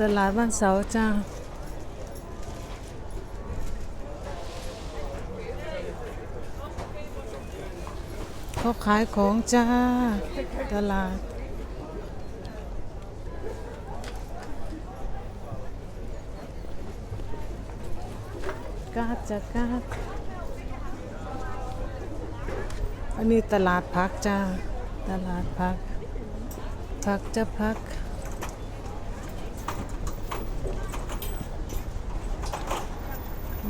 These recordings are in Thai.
ตลาดวันเสาร์จ้าเขาขายของจ้า ตลาด กาดจะกาดอันนี้ตลาดพักจ้า ตลาดพัก พักจะพัก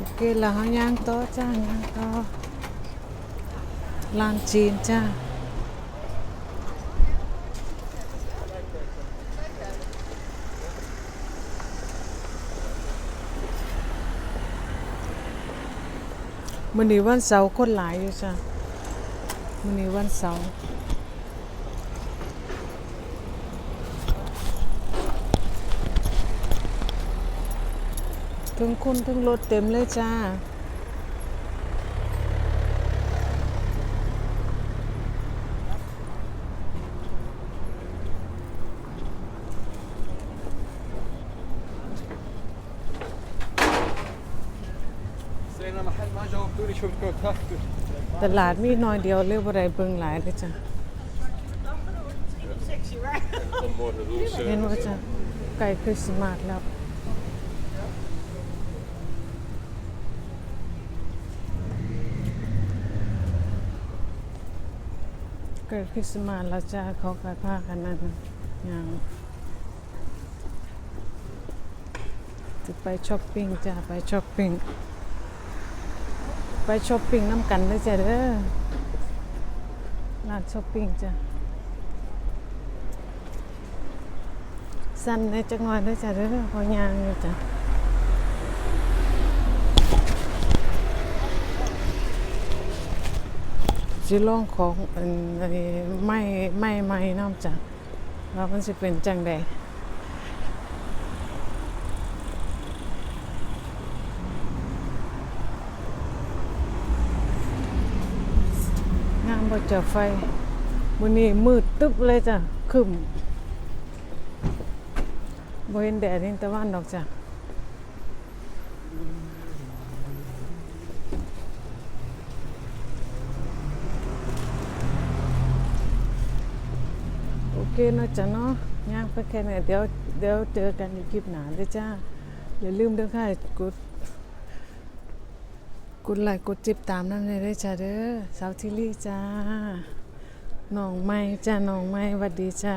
โอเคแล้วเขาย่างโต๊ะจ้าย่างโต๊ะร้านจีนจ้า มื้อนี้วันเสาร์คนหลายอยู่จ้ะมื้อนี้วันเสาร์ ถึงคนถึงรถเต็มเลยจ้า ตลาดมีน้อยเดียวเรียกว่าไรเบิงหลายเลยจ้ะเห็นว่าจ้ะไก่คือสมาร์แล้ว ใกล้คริสต์มาสแล้วจ้าเขากายผ้ากันนั่นอย่างจะไปช้อปปิ้งจ้าไปช้อปปิ้งไปช้อปปิ้งน้ำกันเลยจ้ะเด้อร้านช้อปปิ้งจ้ะสั้นในจังหวัดด้จ้ะเด้อพอยางอยู่จ้ะ สิลองของอันไอ้ไม้ไม้ไม้น้ำจ้ะว่ามันสิเป็นจังใดงามบ่เจอไฟมื้อนี้มืดตึ๊บเลยจ้ะคึมบ่เห็นแดดเห็นตะวันดอกจ้ะ เคเนาะจ้ะเนาะย่างไปแค่ไหนเดี๋ยวเดี๋ยวเจอกันในคลิปหนาเด้อจ้า อย่าลืมเด้อค่ะกดกดไลค์กดติดตามนั่นเลยด้อจ้าเด้อสาวทิลี่จ้าน้องใหม่จ้าน้องใหม่วัดดีจ้า